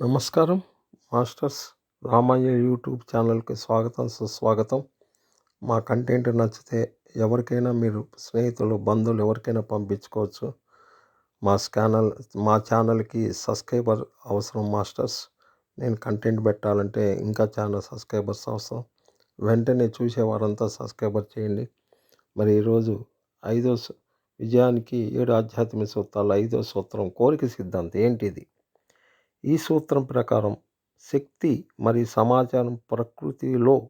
నమస్కారం. Masters Ramayya YouTube ఛానల్కి స్వాగతం సుస్వాగతం. మా కంటెంట్ నచ్చితే ఎవరికైనా మీరు స్నేహితులు బంధువులు ఎవరికైనా పంపించుకోవచ్చు. మా ఛానల్ మా ఛానల్కి సబ్స్క్రైబర్ అవసరం మాస్టర్స్. నేను కంటెంట్ పెట్టాలంటే ఇంకా ఛానల్ సబ్స్క్రైబర్స్ అవసరం. వెంటనే చూసేవారంతా సబ్స్క్రైబర్ చేయండి. మరి ఈరోజు ఐదో విజయానికి ఏడు ఆధ్యాత్మిక సూత్రాలు ఐదో సూత్రం కోరిక సిద్ధాంతం ఏంటిది? ఈ సూత్రం ప్రకారం శక్తి మరియు సమాచారం ప్రకృతిలో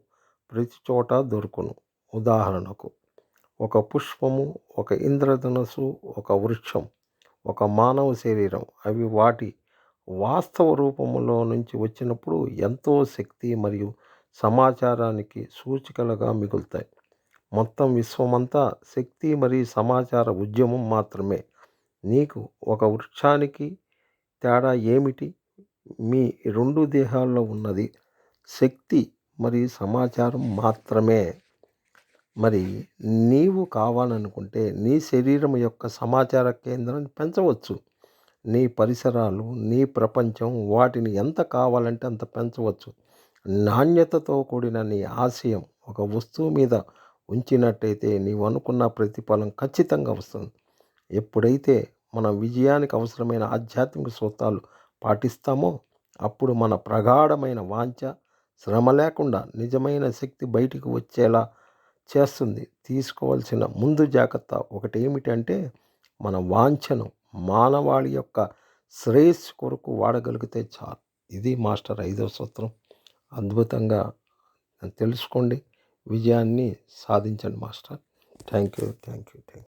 ప్రతి చోట దొరుకును. ఉదాహరణకు ఒక పుష్పము ఒక ఇంద్రధనుసు ఒక వృక్షం ఒక మానవ శరీరం అవి వాటి వాస్తవ రూపంలో నుంచి వచ్చినప్పుడు ఎంతో శక్తి మరియు సమాచారానికి సూచికలుగా మిగులుతాయి. మొత్తం విశ్వమంతా శక్తి మరియు సమాచార ఉద్యమం మాత్రమే. నీకు ఒక వృక్షానికి తేడా ఏమిటి? మీ రెండు దేహాల్లో ఉన్నది శక్తి మరియు సమాచారం మాత్రమే. మరి నీవు కావాలనుకుంటే నీ శరీరం యొక్క సమాచార కేంద్రాన్ని పెంచవచ్చు. నీ పరిసరాలు నీ ప్రపంచం వాటిని ఎంత కావాలంటే అంత పెంచవచ్చు. నాణ్యతతో కూడిన నీ ఆశయం ఒక వస్తువు మీద ఉంచినట్టయితే నీవు అనుకున్న ప్రతిఫలం ఖచ్చితంగా వస్తుంది. ఎప్పుడైతే మన విజయానికి అవసరమైన ఆధ్యాత్మిక సూత్రాలు పాటిస్తామో అప్పుడు మన ప్రగాఢమైన వాంఛ శ్రమ లేకుండా నిజమైన శక్తి బయటికి వచ్చేలా చేస్తుంది. తీసుకోవాల్సిన ముందు జాగ్రత్త ఒకటి ఏమిటంటే మన వాంఛను మానవాళి యొక్క శ్రేయస్సు కొరకు వాడగలిగితే చాలు. ఇది మాస్టర్ ఐదో సూత్రం. అద్భుతంగా తెలుసుకోండి. విజయాన్ని సాధించండి master. Thank you thank you thank you.